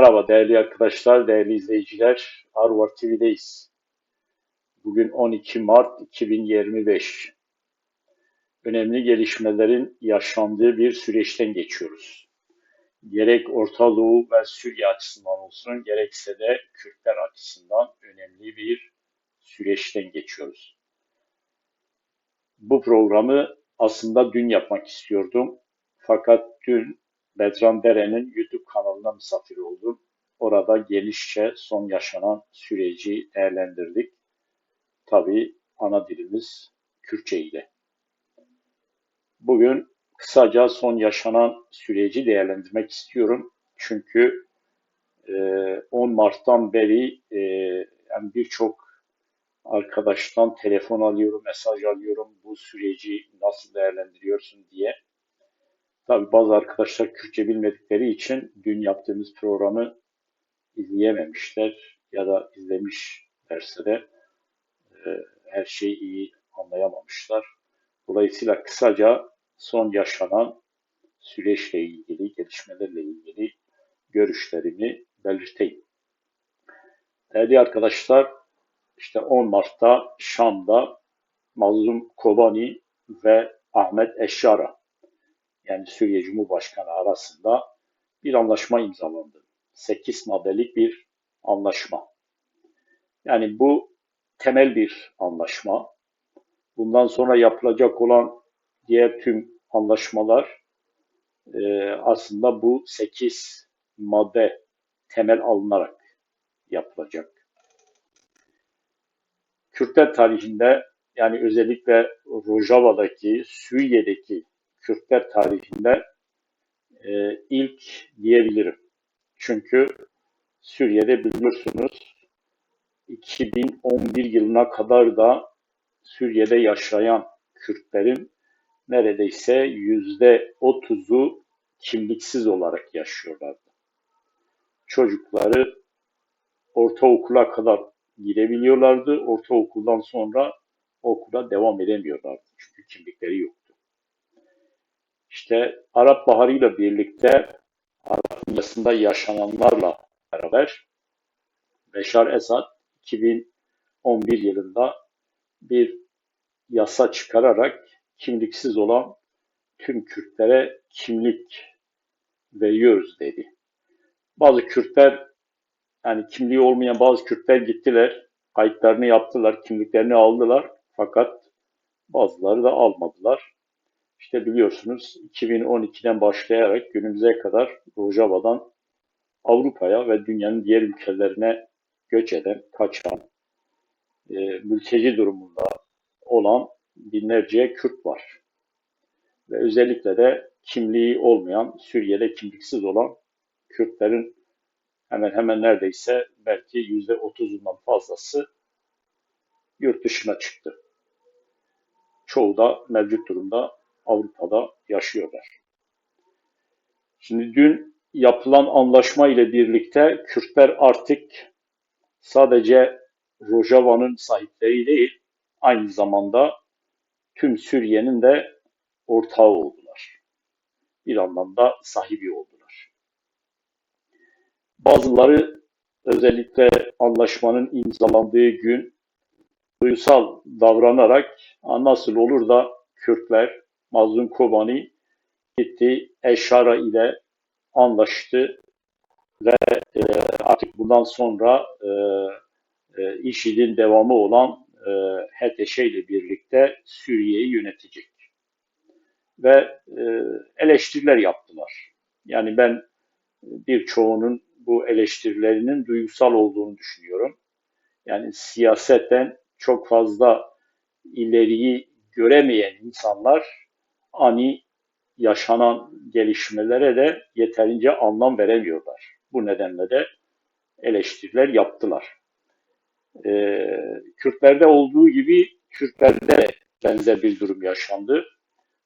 Merhaba değerli arkadaşlar, değerli izleyiciler. Harvard TV'deyiz. Bugün 12 Mart 2025. Önemli gelişmelerin yaşandığı bir süreçten geçiyoruz. Gerek Orta Doğu ve Suriye açısından olsun, gerekse de Kürtler açısından önemli bir süreçten geçiyoruz. Bu programı aslında dün yapmak istiyordum. Fakat dün Bedran Dere'nin YouTube kanalına misafir oldum. Orada genişçe son yaşanan süreci değerlendirdik. Tabii ana dilimiz Kürtçe ile. Bugün kısaca son yaşanan süreci değerlendirmek istiyorum. Çünkü 10 Mart'tan beri yani birçok arkadaştan telefon alıyorum, mesaj alıyorum. Bu süreci nasıl değerlendiriyorsun diye. Tabi bazı arkadaşlar Kürtçe bilmedikleri için dün yaptığımız programı izleyememişler ya da izlemişlerse de e, her şeyi iyi anlayamamışlar. Dolayısıyla kısaca son yaşanan süreçle ilgili, gelişmelerle ilgili görüşlerimi belirteyim. Değerli arkadaşlar, işte 10 Mart'ta Şam'da Mazlum Kobani ve Ahmet Eşara yani Suriye Cumhurbaşkanı arasında bir anlaşma imzalandı. 8 maddelik bir anlaşma. Yani bu temel bir anlaşma. Bundan sonra yapılacak olan diğer tüm anlaşmalar e, aslında bu 8 madde temel alınarak yapılacak. Kürtler tarihinde yani özellikle Rojava'daki, Suriye'deki Kürtler tarihinde e, ilk diyebilirim. Çünkü Suriye'de biliyorsunuz 2011 yılına kadar da Suriye'de yaşayan Kürtlerin neredeyse yüzde otuzu kimliksiz olarak yaşıyorlardı. Çocukları ortaokula kadar girebiliyorlardı. Ortaokuldan sonra okula devam edemiyorlardı. Çünkü kimlikleri yok. İşte Arap Baharı ile birlikte Arap dünyasında yaşananlarla beraber Beşar Esad 2011 yılında bir yasa çıkararak kimliksiz olan tüm Kürtlere kimlik veriyoruz dedi. Bazı Kürtler yani kimliği olmayan bazı Kürtler gittiler, kayıtlarını yaptılar, kimliklerini aldılar fakat bazıları da almadılar. İşte biliyorsunuz 2012'den başlayarak günümüze kadar Rojava'dan Avrupa'ya ve dünyanın diğer ülkelerine göç eden, kaçan, e, mülteci durumunda olan binlerce Kürt var. Ve özellikle de kimliği olmayan, Suriye'de kimliksiz olan Kürtlerin hemen hemen neredeyse belki yüzde otuzundan fazlası yurt dışına çıktı. Çoğu da mevcut durumda Avrupa'da yaşıyorlar. Şimdi dün yapılan anlaşma ile birlikte Kürtler artık sadece Rojava'nın sahipleri değil, aynı zamanda tüm Suriye'nin de ortağı oldular. Bir anlamda sahibi oldular. Bazıları özellikle anlaşmanın imzalandığı gün duysal davranarak nasıl olur da Kürtler Mazlum Kobani gitti Eşara ile anlaştı ve e, artık bundan sonra e, e, IŞİD'in devamı olan e, HTŞ ile birlikte Suriye'yi yönetecek. Ve e, eleştiriler yaptılar. Yani ben birçoğunun bu eleştirilerinin duygusal olduğunu düşünüyorum. Yani siyaseten çok fazla ileriyi göremeyen insanlar ani yaşanan gelişmelere de yeterince anlam veremiyorlar. Bu nedenle de eleştiriler yaptılar. Ee, Kürtlerde olduğu gibi Kürtlerde de benzer bir durum yaşandı.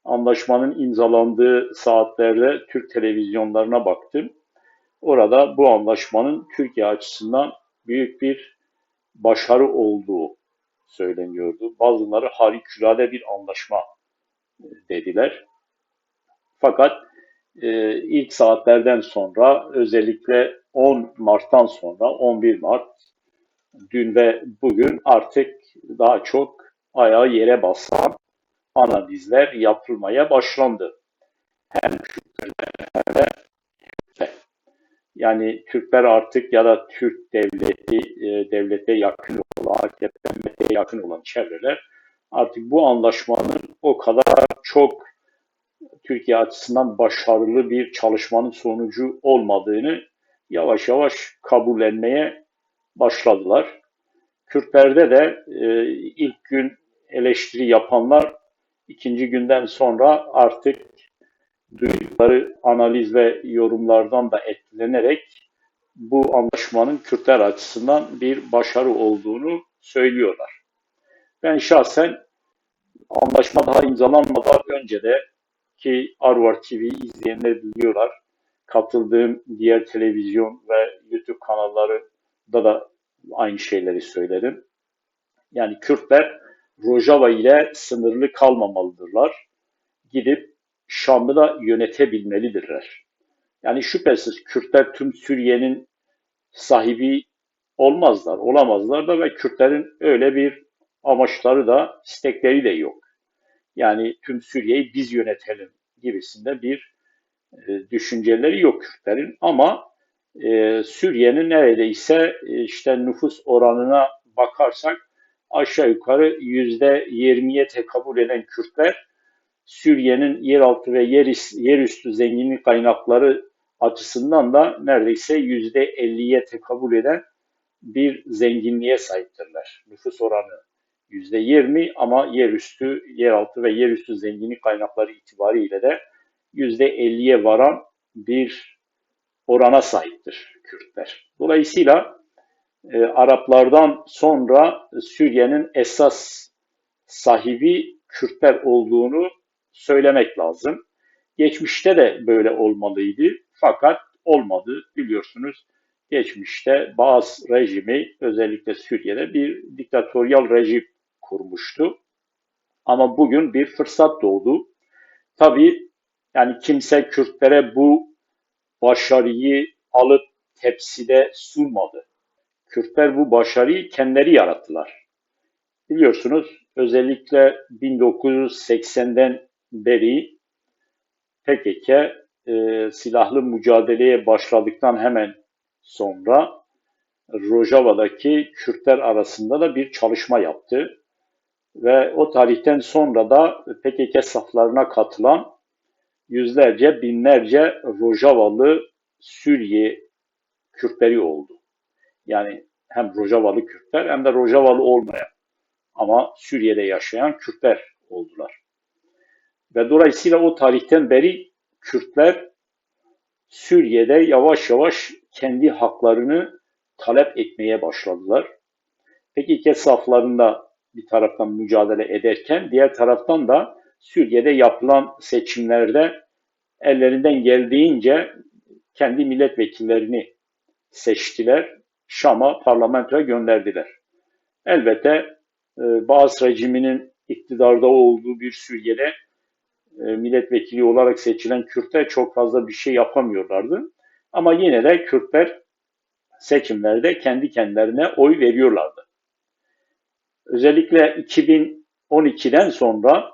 Anlaşmanın imzalandığı saatlerde Türk televizyonlarına baktım. Orada bu anlaşmanın Türkiye açısından büyük bir başarı olduğu söyleniyordu. Bazıları harikulade bir anlaşma dediler. Fakat e, ilk saatlerden sonra özellikle 10 Mart'tan sonra 11 Mart dün ve bugün artık daha çok ayağı yere basan analizler yapılmaya başlandı. Hem. Yani Türkler artık ya da Türk devleti, e, devlete yakın olan, AKP'ye yakın olan çevreler artık bu anlaşmanın o kadar çok Türkiye açısından başarılı bir çalışmanın sonucu olmadığını yavaş yavaş kabullenmeye başladılar. Kürtlerde de e, ilk gün eleştiri yapanlar ikinci günden sonra artık duydukları analiz ve yorumlardan da etkilenerek bu anlaşmanın Kürtler açısından bir başarı olduğunu söylüyorlar. Ben şahsen anlaşma daha imzalanmadan önce de ki Arvar TV izleyenler biliyorlar. Katıldığım diğer televizyon ve YouTube kanalları da da aynı şeyleri söyledim. Yani Kürtler Rojava ile sınırlı kalmamalıdırlar. Gidip Şam'ı da yönetebilmelidirler. Yani şüphesiz Kürtler tüm Suriye'nin sahibi olmazlar, olamazlar da ve Kürtlerin öyle bir amaçları da, istekleri de yok. Yani tüm Suriye'yi biz yönetelim gibisinde bir e, düşünceleri yok Kürtlerin ama e, Suriye'nin neredeyse e, işte nüfus oranına bakarsak aşağı yukarı yüzde yirmiye tekabül eden Kürtler Suriye'nin yeraltı ve yer, yerüstü zenginlik kaynakları açısından da neredeyse yüzde elliye tekabül eden bir zenginliğe sahiptirler. Nüfus oranı yüzde yirmi ama yerüstü, yeraltı ve yerüstü zenginlik kaynakları itibariyle de yüzde elliye varan bir orana sahiptir Kürtler. Dolayısıyla e, Araplardan sonra Suriye'nin esas sahibi Kürtler olduğunu söylemek lazım. Geçmişte de böyle olmalıydı fakat olmadı biliyorsunuz. Geçmişte bazı rejimi özellikle Suriye'de bir diktatöryal rejim kurmuştu. Ama bugün bir fırsat doğdu. Tabii yani kimse Kürtlere bu başarıyı alıp tepside sunmadı. Kürtler bu başarıyı kendileri yarattılar. Biliyorsunuz özellikle 1980'den beri PKK e, silahlı mücadeleye başladıktan hemen sonra Rojava'daki Kürtler arasında da bir çalışma yaptı. Ve o tarihten sonra da PKK saflarına katılan yüzlerce, binlerce Rojavalı Suriye Kürtleri oldu. Yani hem Rojavalı Kürtler hem de Rojavalı olmayan ama Suriye'de yaşayan Kürtler oldular. Ve dolayısıyla o tarihten beri Kürtler Suriye'de yavaş yavaş kendi haklarını talep etmeye başladılar. Peki saflarında bir taraftan mücadele ederken diğer taraftan da Suriye'de yapılan seçimlerde ellerinden geldiğince kendi milletvekillerini seçtiler. Şam'a parlamentoya gönderdiler. Elbette e, bazı rejiminin iktidarda olduğu bir Suriye'de e, milletvekili olarak seçilen Kürtler çok fazla bir şey yapamıyorlardı. Ama yine de Kürtler seçimlerde kendi kendilerine oy veriyorlardı. Özellikle 2012'den sonra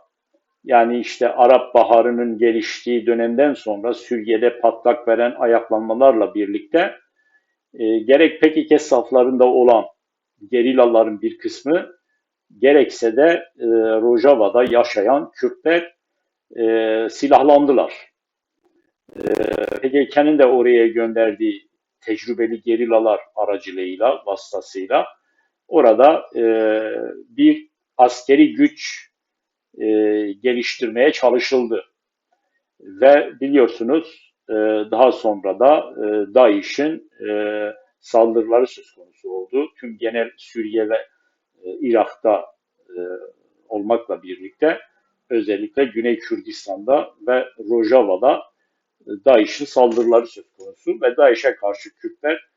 yani işte Arap Baharı'nın geliştiği dönemden sonra Suriye'de patlak veren ayaklanmalarla birlikte e, gerek PKK saflarında olan gerillaların bir kısmı gerekse de e, Rojava'da yaşayan Kürtler e, silahlandılar. E, PKK'nın de oraya gönderdiği tecrübeli gerillalar aracılığıyla, vasıtasıyla orada e, bir askeri güç e, geliştirmeye çalışıldı. Ve biliyorsunuz e, daha sonra da e, DAEŞ'in e, saldırıları söz konusu oldu. Tüm genel Suriye ve e, Irak'ta e, olmakla birlikte özellikle Güney Kürdistan'da ve Rojava'da e, DAEŞ'in saldırıları söz konusu ve DAEŞ'e karşı Kürtler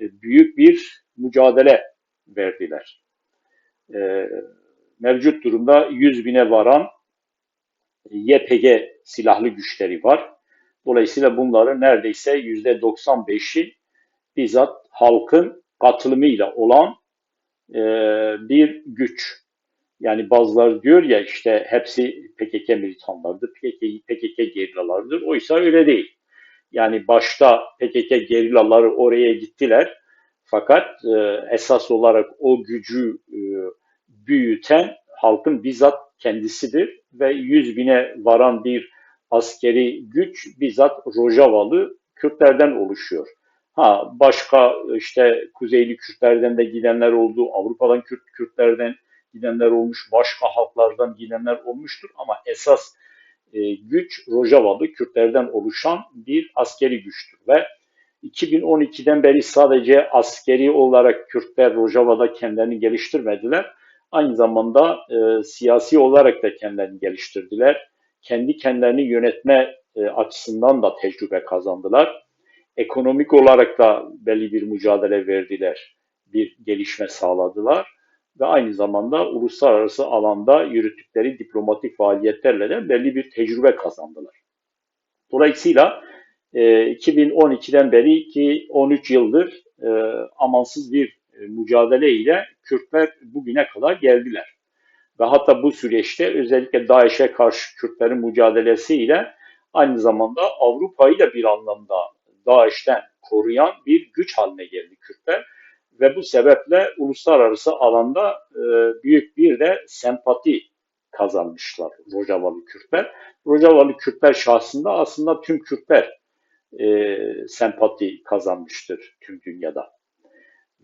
e, büyük bir mücadele verdiler. E, mevcut durumda 100 bine varan YPG silahlı güçleri var. Dolayısıyla bunların neredeyse yüzde 95'i bizzat halkın katılımıyla olan e, bir güç. Yani bazıları diyor ya işte hepsi PKK militanlardır, PKK, PKK gerillalarıdır. Oysa öyle değil. Yani başta PKK gerillaları oraya gittiler. Fakat e, esas olarak o gücü e, büyüten halkın bizzat kendisidir ve 100 bine varan bir askeri güç bizzat Rojavalı Kürtlerden oluşuyor. Ha başka işte Kuzeyli Kürtlerden de gidenler oldu, Avrupa'dan Kürt Kürtlerden gidenler olmuş, başka halklardan gidenler olmuştur ama esas e, güç Rojavalı Kürtlerden oluşan bir askeri güçtür ve 2012'den beri sadece askeri olarak Kürtler Rojava'da kendilerini geliştirmediler. Aynı zamanda e, siyasi olarak da kendilerini geliştirdiler. Kendi kendilerini yönetme e, açısından da tecrübe kazandılar. Ekonomik olarak da belli bir mücadele verdiler, bir gelişme sağladılar ve aynı zamanda uluslararası alanda yürüttükleri diplomatik faaliyetlerle de belli bir tecrübe kazandılar. Dolayısıyla 2012'den e, beri ki 13 yıldır e, amansız bir e, mücadele ile Kürtler bugüne kadar geldiler. Ve hatta bu süreçte özellikle DAEŞ'e karşı Kürtlerin mücadelesiyle aynı zamanda Avrupa'yı da bir anlamda DAEŞ'ten koruyan bir güç haline geldi Kürtler. Ve bu sebeple uluslararası alanda büyük bir de sempati kazanmışlar Rojavalı Kürtler. Rojavalı Kürtler şahsında aslında tüm Kürtler e, sempati kazanmıştır tüm dünyada.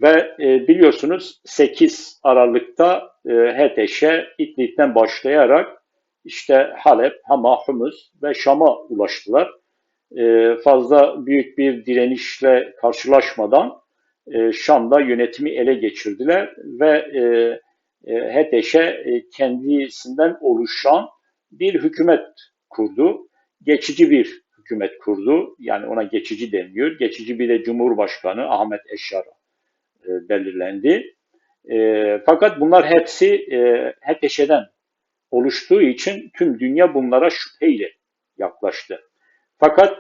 Ve e, biliyorsunuz 8 Aralık'ta e, HTŞ'e İdlib'den başlayarak işte Halep, Hama, Humus ve Şam'a ulaştılar. E, fazla büyük bir direnişle karşılaşmadan e, Şam'da yönetimi ele geçirdiler ve e, e, e, kendisinden oluşan bir hükümet kurdu. Geçici bir hükümet kurdu. Yani ona geçici deniyor. Geçici bir de Cumhurbaşkanı Ahmet Eşar e, belirlendi. E, fakat bunlar hepsi e, HTŞ'den oluştuğu için tüm dünya bunlara şüpheyle yaklaştı. Fakat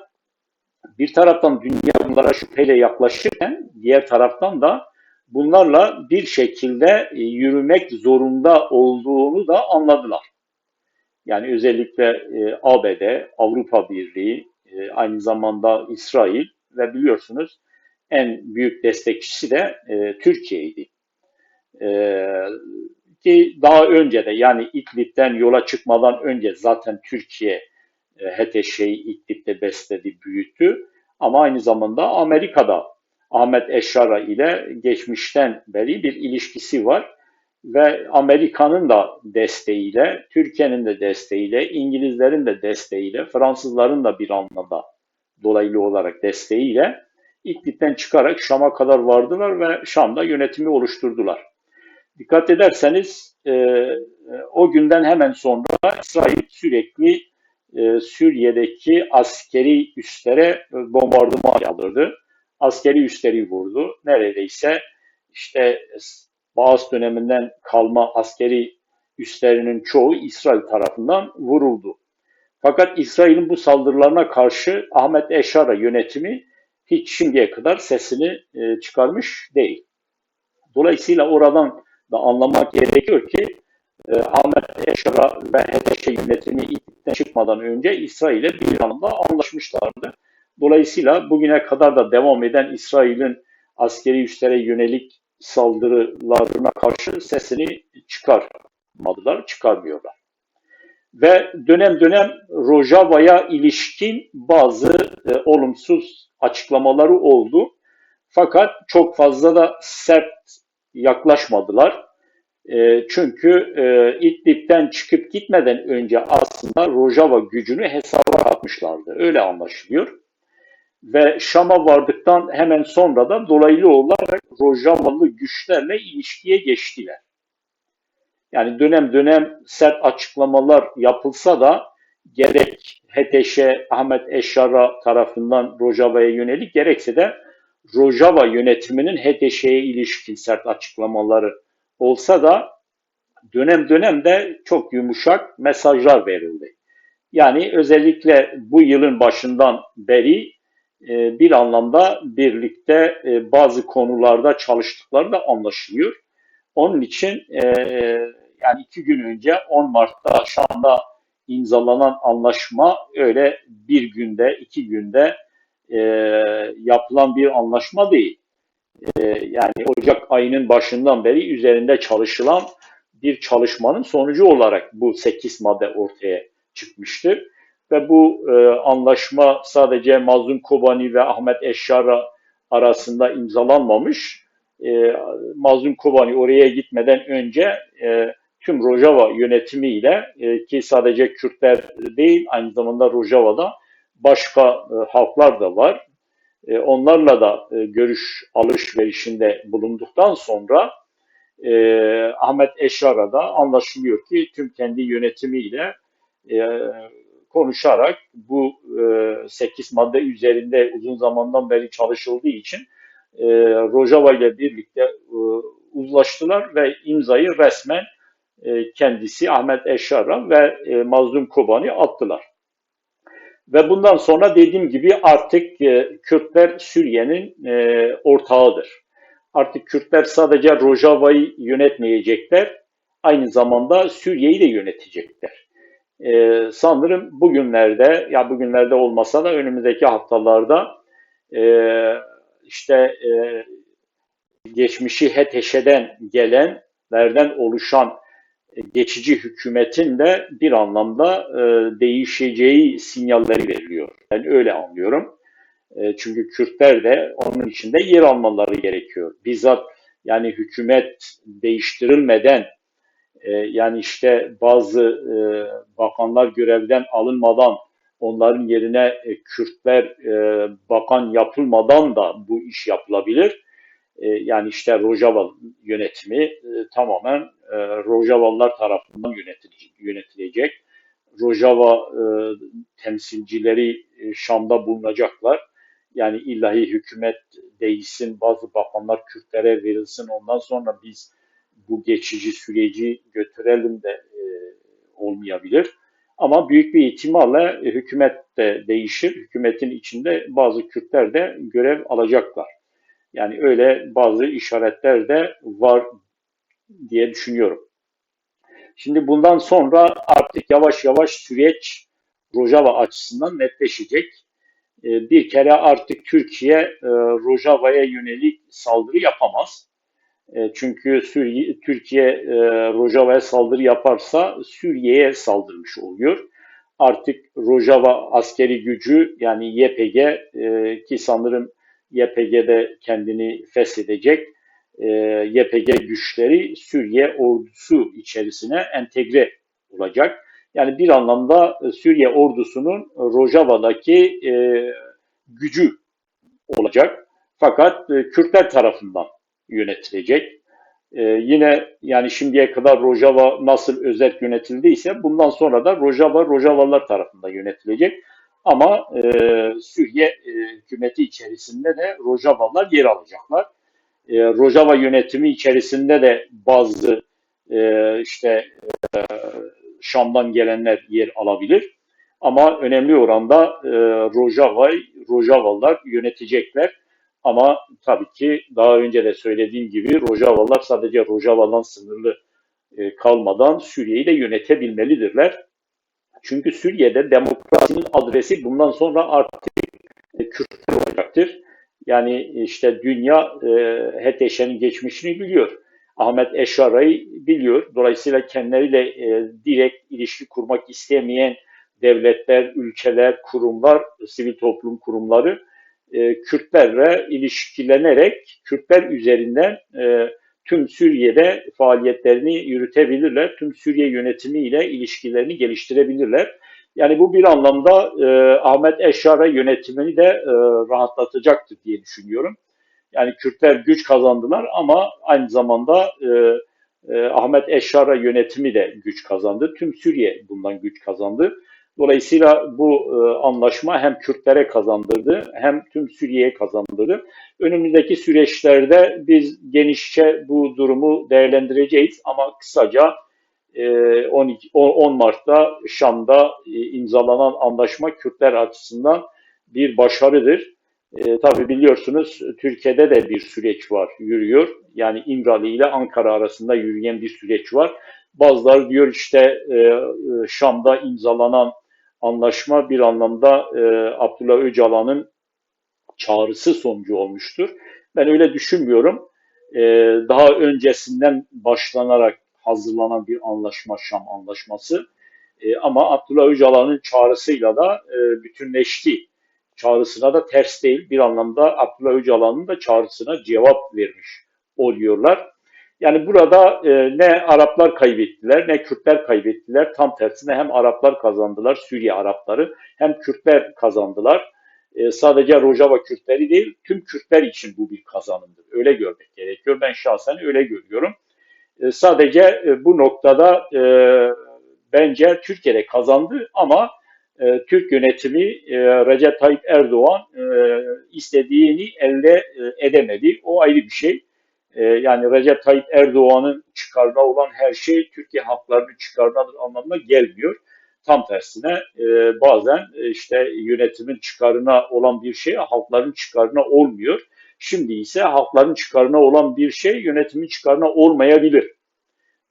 bir taraftan dünya bunlara şüpheyle yaklaşırken diğer taraftan da bunlarla bir şekilde e, yürümek zorunda olduğunu da anladılar. Yani özellikle e, ABD, Avrupa Birliği, e, aynı zamanda İsrail ve biliyorsunuz en büyük destekçisi de e, Türkiye'ydi. E, ki daha önce de yani İdlib'den yola çıkmadan önce zaten Türkiye e, HTŞ'yi İdlib'de besledi, büyüttü. Ama aynı zamanda Amerika'da Ahmet Eşara ile geçmişten beri bir ilişkisi var ve Amerika'nın da desteğiyle, Türkiye'nin de desteğiyle, İngilizlerin de desteğiyle, Fransızların da bir anlamda dolaylı olarak desteğiyle İdlib'den çıkarak Şam'a kadar vardılar ve Şam'da yönetimi oluşturdular. Dikkat ederseniz e, o günden hemen sonra İsrail sürekli e, Suriye'deki askeri üslere bombardıman yağdırdı. Askeri üsleri vurdu. Neredeyse işte Bağız döneminden kalma askeri üslerinin çoğu İsrail tarafından vuruldu. Fakat İsrail'in bu saldırılarına karşı Ahmet Eşara yönetimi hiç şimdiye kadar sesini e, çıkarmış değil. Dolayısıyla oradan da anlamak gerekiyor ki e, Ahmet Eşara ve HDŞ yönetimi çıkmadan önce İsrail'e bir anlamda anlaşmışlardı. Dolayısıyla bugüne kadar da devam eden İsrail'in askeri üslere yönelik saldırılarına karşı sesini çıkarmadılar, çıkarmıyorlar. Ve dönem dönem Rojava'ya ilişkin bazı e, olumsuz açıklamaları oldu. Fakat çok fazla da sert yaklaşmadılar. E, çünkü e, İdlib'den çıkıp gitmeden önce aslında Rojava gücünü hesaba katmışlardı. Öyle anlaşılıyor ve Şam'a vardıktan hemen sonra da dolaylı olarak Rojavalı güçlerle ilişkiye geçtiler. Yani dönem dönem sert açıklamalar yapılsa da gerek HTŞ Ahmet Eşara tarafından Rojava'ya yönelik gerekse de Rojava yönetiminin HTŞ'ye ilişkin sert açıklamaları olsa da dönem dönem de çok yumuşak mesajlar verildi. Yani özellikle bu yılın başından beri bir anlamda birlikte e, bazı konularda çalıştıkları da anlaşılıyor. Onun için e, yani iki gün önce 10 Mart'ta Şam'da imzalanan anlaşma öyle bir günde, iki günde e, yapılan bir anlaşma değil. E, yani Ocak ayının başından beri üzerinde çalışılan bir çalışmanın sonucu olarak bu 8 madde ortaya çıkmıştır. Ve bu e, anlaşma sadece Mazlum Kobani ve Ahmet Eşşar'a arasında imzalanmamış. E, Mazlum Kobani oraya gitmeden önce e, tüm Rojava yönetimiyle e, ki sadece Kürtler değil aynı zamanda Rojava'da başka e, halklar da var. E, onlarla da e, görüş alışverişinde bulunduktan sonra e, Ahmet Eşar'a da anlaşılıyor ki tüm kendi yönetimiyle e, konuşarak bu e, 8 madde üzerinde uzun zamandan beri çalışıldığı için e, Rojava ile birlikte e, uzlaştılar ve imzayı resmen e, kendisi Ahmet Eşar'a ve Mazlum Kobani attılar. Ve bundan sonra dediğim gibi artık Kürtler Suriye'nin ortağıdır. Artık Kürtler sadece Rojava'yı yönetmeyecekler, aynı zamanda Suriye'yi de yönetecekler. E, sanırım bugünlerde, ya bugünlerde olmasa da önümüzdeki haftalarda e, işte e, geçmişi HTŞ'den gelenlerden oluşan geçici hükümetin de bir anlamda e, değişeceği sinyalleri veriliyor. Ben öyle anlıyorum. E, çünkü Kürtler de onun içinde yer almaları gerekiyor. Bizzat yani hükümet değiştirilmeden e, yani işte bazı e, bakanlar görevden alınmadan onların yerine e, Kürtler bakan yapılmadan da bu iş yapılabilir. Yani işte Rojava yönetimi tamamen e, Rojavalılar tarafından yönetilecek. Rojava temsilcileri Şam'da bulunacaklar. Yani ilahi hükümet değilsin, bazı bakanlar Kürtlere verilsin, ondan sonra biz bu geçici süreci götürelim de e, olmayabilir. Ama büyük bir ihtimalle e, hükümet de değişir. Hükümetin içinde bazı Kürtler de görev alacaklar. Yani öyle bazı işaretler de var diye düşünüyorum. Şimdi bundan sonra artık yavaş yavaş süreç Rojava açısından netleşecek. Ee, bir kere artık Türkiye e, Rojava'ya yönelik saldırı yapamaz. E, çünkü Suriye, Türkiye e, Rojava'ya saldırı yaparsa Suriye'ye saldırmış oluyor. Artık Rojava askeri gücü yani YPG ki sanırım YPG'de kendini feshedecek e, YPG güçleri Suriye ordusu içerisine entegre olacak. Yani bir anlamda e, Suriye ordusunun Rojava'daki e, gücü olacak. Fakat e, Kürtler tarafından yönetilecek. E, yine yani şimdiye kadar Rojava nasıl özet yönetildiyse bundan sonra da Rojava Rojavalılar tarafından yönetilecek. Ama e, Suriye e, hükümeti içerisinde de Rojavalılar yer alacaklar. E, Rojava yönetimi içerisinde de bazı e, işte e, Şam'dan gelenler yer alabilir. Ama önemli oranda e, Rojava'yı Rojavalılar yönetecekler. Ama tabii ki daha önce de söylediğim gibi Rojavalılar sadece Rojava'dan sınırlı e, kalmadan Suriye'yi de yönetebilmelidirler. Çünkü Suriye'de demokrasinin adresi bundan sonra artık e, Kürtler olacaktır. Yani işte dünya e, HTŞ'nin geçmişini biliyor. Ahmet Eşara'yı biliyor. Dolayısıyla kendileriyle e, direkt ilişki kurmak istemeyen devletler, ülkeler, kurumlar, sivil toplum kurumları e, Kürtlerle ilişkilenerek Kürtler üzerinden e, tüm Suriye'de faaliyetlerini yürütebilirler. Tüm Suriye yönetimiyle ilişkilerini geliştirebilirler. Yani bu bir anlamda e, Ahmet Eşara yönetimini de e, rahatlatacaktır diye düşünüyorum. Yani Kürtler güç kazandılar ama aynı zamanda e, e, Ahmet Eşara yönetimi de güç kazandı. Tüm Suriye bundan güç kazandı. Dolayısıyla bu e, anlaşma hem Kürtlere kazandırdı hem tüm Suriye'ye kazandırdı. Önümüzdeki süreçlerde biz genişçe bu durumu değerlendireceğiz ama kısaca e, 12, 10 Mart'ta Şam'da e, imzalanan anlaşma Kürtler açısından bir başarıdır. E, tabii biliyorsunuz Türkiye'de de bir süreç var, yürüyor. Yani İmralı ile Ankara arasında yürüyen bir süreç var. Bazıları diyor işte e, e, Şam'da imzalanan anlaşma bir anlamda e, Abdullah Öcalan'ın çağrısı sonucu olmuştur. Ben öyle düşünmüyorum. E, daha öncesinden başlanarak hazırlanan bir anlaşma Şam anlaşması. E, ama Abdullah Öcalan'ın çağrısıyla da e, bütünleşti. Çağrısına da ters değil. Bir anlamda Abdullah Öcalan'ın da çağrısına cevap vermiş oluyorlar. Yani burada e, ne Araplar kaybettiler ne Kürtler kaybettiler. Tam tersine hem Araplar kazandılar, Suriye Arapları hem Kürtler kazandılar. E, sadece Rojava Kürtleri değil, tüm Kürtler için bu bir kazanımdır. Öyle görmek gerekiyor. Ben şahsen öyle görüyorum. E, sadece e, bu noktada e, bence Türkiye'de kazandı ama e, Türk yönetimi e, Recep Tayyip Erdoğan e, istediğini elde e, edemedi. O ayrı bir şey. E, yani Recep Tayyip Erdoğan'ın çıkarına olan her şey Türkiye halklarının çıkarınadır anlamına gelmiyor. Tam tersine e, bazen e, işte yönetimin çıkarına olan bir şey halkların çıkarına olmuyor. Şimdi ise halkların çıkarına olan bir şey yönetimin çıkarına olmayabilir.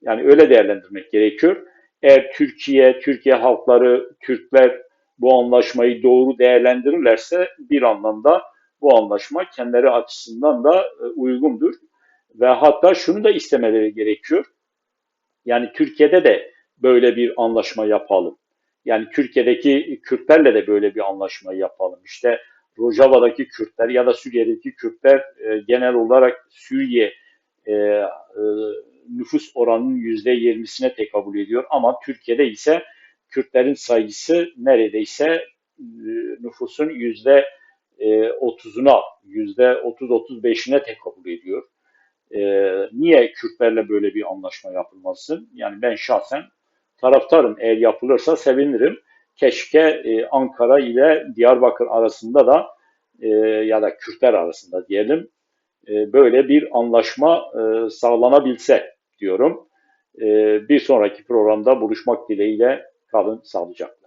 Yani öyle değerlendirmek gerekiyor. Eğer Türkiye, Türkiye halkları, Türkler bu anlaşmayı doğru değerlendirirlerse bir anlamda bu anlaşma kendileri açısından da e, uygundur. Ve hatta şunu da istemeleri gerekiyor. Yani Türkiye'de de böyle bir anlaşma yapalım. Yani Türkiye'deki Kürtlerle de böyle bir anlaşma yapalım. İşte Rojava'daki Kürtler ya da Suriye'deki Kürtler e, genel olarak Suriye e, e, nüfus oranının yüzde yirmisine tekabül ediyor. Ama Türkiye'de ise Kürtlerin sayısı neredeyse e, nüfusun yüzde e, otuzuna, yüzde otuz otuz beşine tekabül ediyor. E, niye Kürtlerle böyle bir anlaşma yapılmasın? Yani ben şahsen taraftarım. Eğer yapılırsa sevinirim. Keşke e, Ankara ile Diyarbakır arasında da e, ya da Kürtler arasında diyelim e, böyle bir anlaşma e, sağlanabilse diyorum. E, bir sonraki programda buluşmak dileğiyle kalın sağlıcakla.